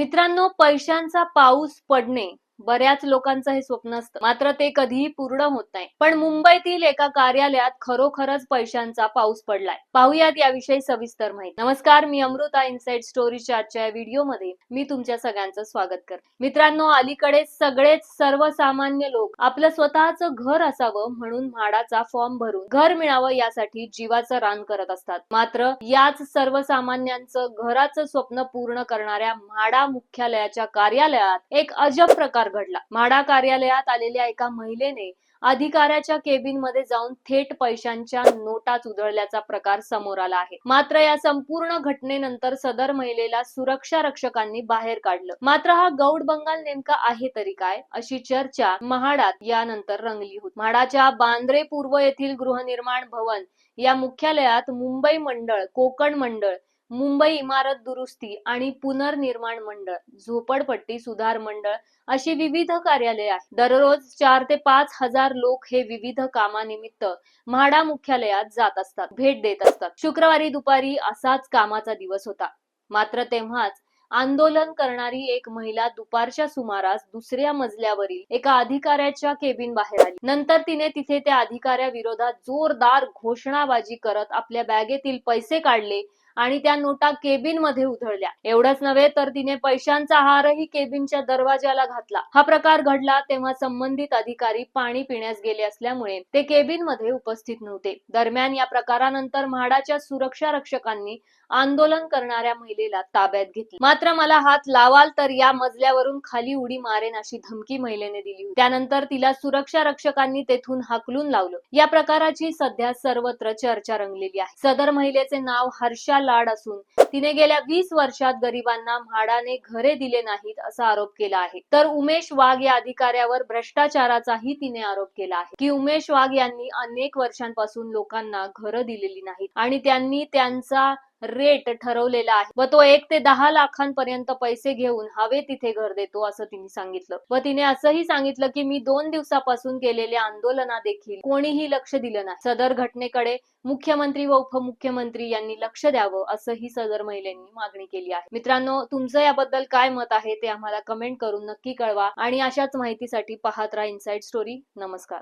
मित्रांनो पैशांचा पाऊस पडणे बऱ्याच लोकांचं हे स्वप्न असतं. मात्र ते कधीही पूर्ण होत नाही. पण मुंबईतील एका कार्यालयात खरोखरच पैशांचा पाऊस पडलाय. पाहुयात याविषयी सविस्तर माहिती. नमस्कार मी अमृता इनसाइड स्टोरीच्या आजच्या या व्हिडिओमध्ये मी तुमच्या सगळ्यांचं स्वागत करते. मित्रांनो अलीकडे सगळेच सर्वसामान्य लोक आपलं स्वतःचं घर असावं म्हणून म्हाडाचा फॉर्म भरून घर मिळावं यासाठी जीवाचं रान करत असतात. मात्र याच सर्वसामान्यांचं घराचं स्वप्न पूर्ण करणाऱ्या म्हाडा मुख्यालयाच्या कार्यालयात एक अजब प्रकार घडला. म्हाडा कार्यालयात आलेल्या एका महिलेने अधिकाऱ्याच्या केबिनमध्ये जाऊन थेट पैशांच्या नोटाच उधळल्याचा प्रकार समोर आला आहे. मात्र या संपूर्ण घटनेनंतर सदर महिलेला सुरक्षा रक्षकांनी बाहेर काढलं. मात्र हा गौड बंगाल नेमका आहे तरी काय अशी चर्चा महाडात यानंतर रंगली होती. म्हाडाच्या बांद्रे पूर्व येथील गृहनिर्माण भवन या मुख्यालयात मुंबई मंडळ कोकण मंडळ मुंबई इमारत दुरुस्ती आणि पुनर्निर्माण मंडळ झोपडपट्टी सुधार मंडळ अशी विविध कार्यालये आहेत. दररोज चार ते पाच हजार लोक हे विविध कामानिमित्त म्हाडा मुख्यालयात जात असतात भेट देत असतात. शुक्रवारी दुपारी असाच कामाचा दिवस होता. मात्र तेव्हाच आंदोलन करणारी एक महिला दुपारच्या सुमारास दुसऱ्या मजल्यावरील एका अधिकाऱ्याच्या केबिन बाहेर आली. नंतर तिने तिथे त्या अधिकाऱ्याविरोधात जोरदार घोषणाबाजी करत आपल्या बॅगेतील पैसे काढले आणि त्या नोटा केबिनमध्ये उधळल्या. एवढंच नव्हे तर तिने पैशांचा हारही केबिनच्या दरवाजाला घातला. हा प्रकार घडला तेव्हा संबंधित अधिकारी पाणी पिण्यास गेले असल्यामुळे ते केबिनमध्ये उपस्थित नव्हते. दरम्यान या प्रकारानंतर म्हाडाच्या सुरक्षा रक्षकांनी आंदोलन करणाऱ्या महिलेला ताब्यात घेतले. मात्र मला हात लावाल तर या मजल्यावरून खाली उडी मारेन अशी धमकी महिलेने दिली त्यानंतर तिला सुरक्षा रक्षकांनी तेथून हाकलून लावलं. या प्रकाराची सध्या सर्वत्र चर्चा रंगलेली आहे. सदर महिलेचे नाव हर्षा लाड असून तिने गेल्या वीस वर्षात गरिबांना म्हाडाने घरे दिले नाहीत असा आरोप केला आहे. तर उमेश वाघ या अधिकाऱ्यावर भ्रष्टाचाराचाही तिने आरोप केला आहे. की उमेश वाघ यांनी अनेक वर्षांपासून लोकांना घरं दिलेली नाहीत आणि त्यांनी त्यांचा रेट ठरवलेला आहे. व तो एक ते दहा लाखांपर्यंत पैसे घेऊन हवे तिथे घर देतो असं तिने सांगितलं. व तिने असंही सांगितलं की मी दोन दिवसापासून केलेल्या आंदोलना देखील कोणीही लक्ष दिलं नाही. सदर घटनेकडे मुख्यमंत्री व उपमुख्यमंत्री यांनी लक्ष द्यावं असंही सदर महिलांनी मागणी केली आहे. मित्रांनो तुमचं याबद्दल काय मत आहे ते आम्हाला कमेंट करून नक्की कळवा. आणि अशाच माहितीसाठी पाहत राहा इनसाइड स्टोरी नमस्कार.